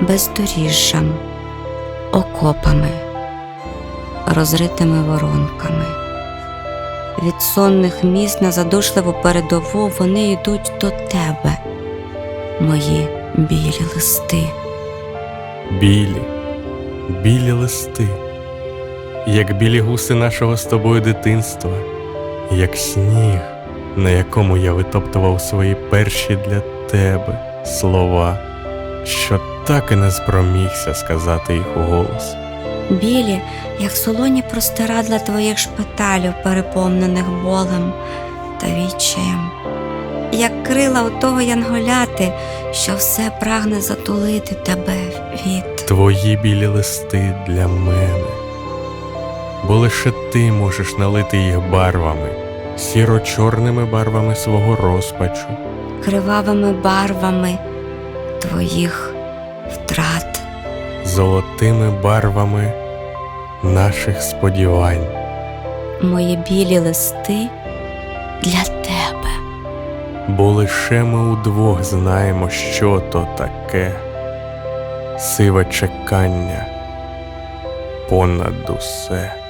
бездоріжжям, окопами, розритими воронками. Від сонних міст на задушливу передову вони йдуть до тебе, мої білі листи. Білі, білі листи, як білі гуси нашого з тобою дитинства, як сніг, на якому я витоптував свої перші для тебе слова, що так і не спромігся сказати їх у голос. білі, як солоні простирадла твоїх шпиталів, переповнених болем та відчаєм, як крила у того янголяти, що все прагне затулити тебе від. Твої білі листи для мене, бо лише ти можеш налити їх барвами, сіро-чорними барвами свого розпачу. кривавими барвами твоїх втрат. золотими барвами наших сподівань. Мої білі листи для тебе. Бо лише ми удвох знаємо, що то таке сиве чекання понад усе.